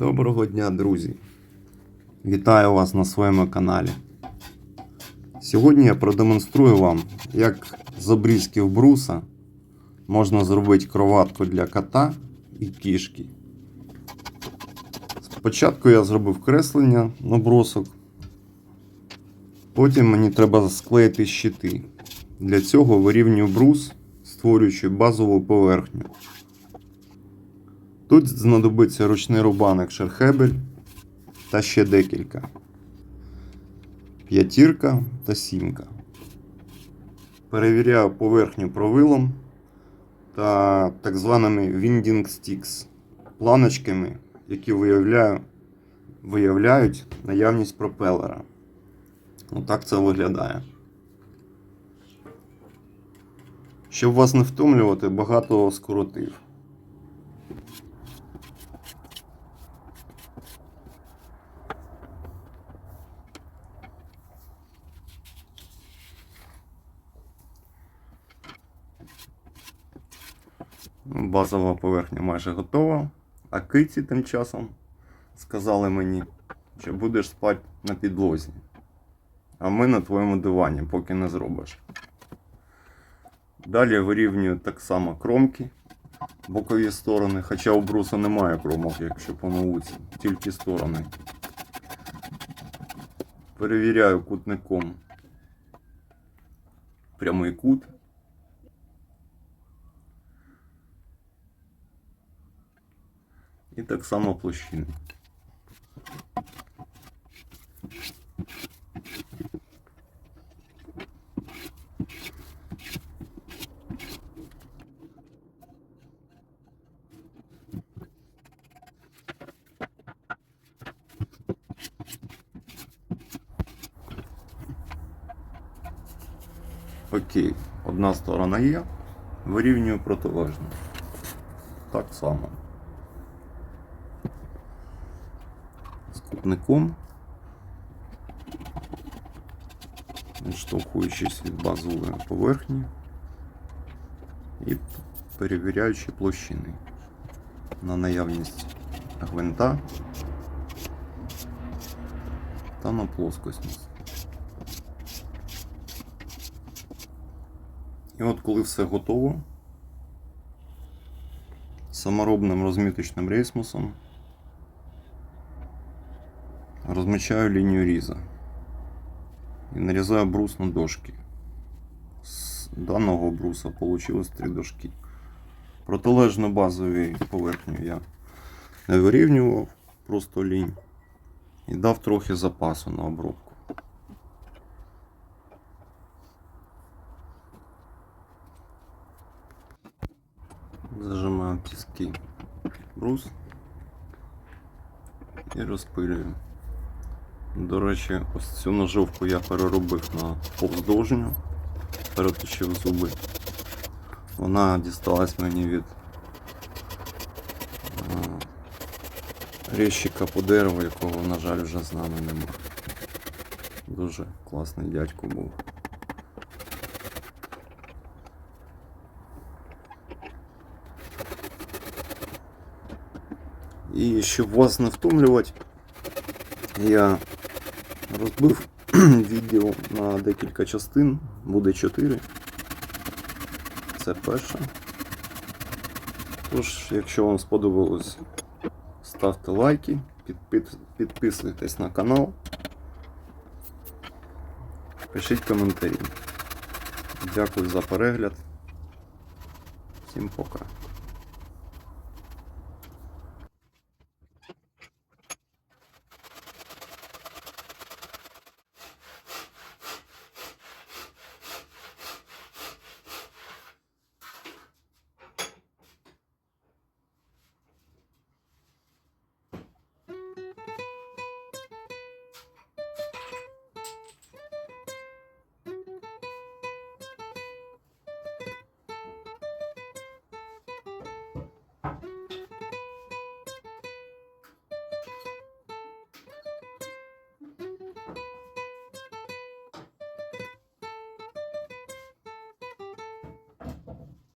Доброго дня, друзі! Вітаю вас на своєму каналі. Сьогодні я продемонструю вам, як з обрізків бруса можна зробити кроватку для кота і кішки. Спочатку я зробив креслення набросок. Потім мені треба склеїти щити. Для цього вирівнюю брус, створюючи базову поверхню. Тут знадобиться ручний рубаник шерхебель та ще декілька. П'ятірка та сімка. Перевіряю поверхню провилом та так званими Winding Sticks планочками, які виявляю, виявляють наявність пропелера. Отак це виглядає. Щоб вас не втомлювати, багато скоротив. Базова поверхня майже готова. А киці тим часом сказали мені, що будеш спати на підлозі. А ми на твоєму дивані, поки не зробиш. Далі вирівнюю так само кромки, бокові сторони, хоча у бруса немає кромок, якщо по науці, тільки сторони. Перевіряю кутником прямий кут. І так само площини. Окей, одна сторона є, вирівнюю протилежно. Так само. Кутником, відштовхуючись від базової поверхні і перевіряючи площини на наявність гвинта та на плоскосність. І от коли все готово, саморобним розміточним рейсмусом розмічаю лінію різа і нарізаю брус на дошки. З даного бруса вийшло три дошки. Протилежно базовій поверхню я не вирівнював, просто лінь і дав трохи запасу на обробку. Зажимаю тиски брус і розпилюю. До речі, ось цю ножовку я переробив на повздовжню, переточив зуби. Вона дісталась мені від а, резчика по дереву, якого, на жаль, вже з нами нема. Дуже класний дядько був. І щоб вас не втомлювати, я розбив відео на декілька частин, буде 4. Це перша. Тож, якщо вам сподобалось, ставте лайки, підписуйтесь на канал, пишіть коментарі. Дякую за перегляд. Всім пока.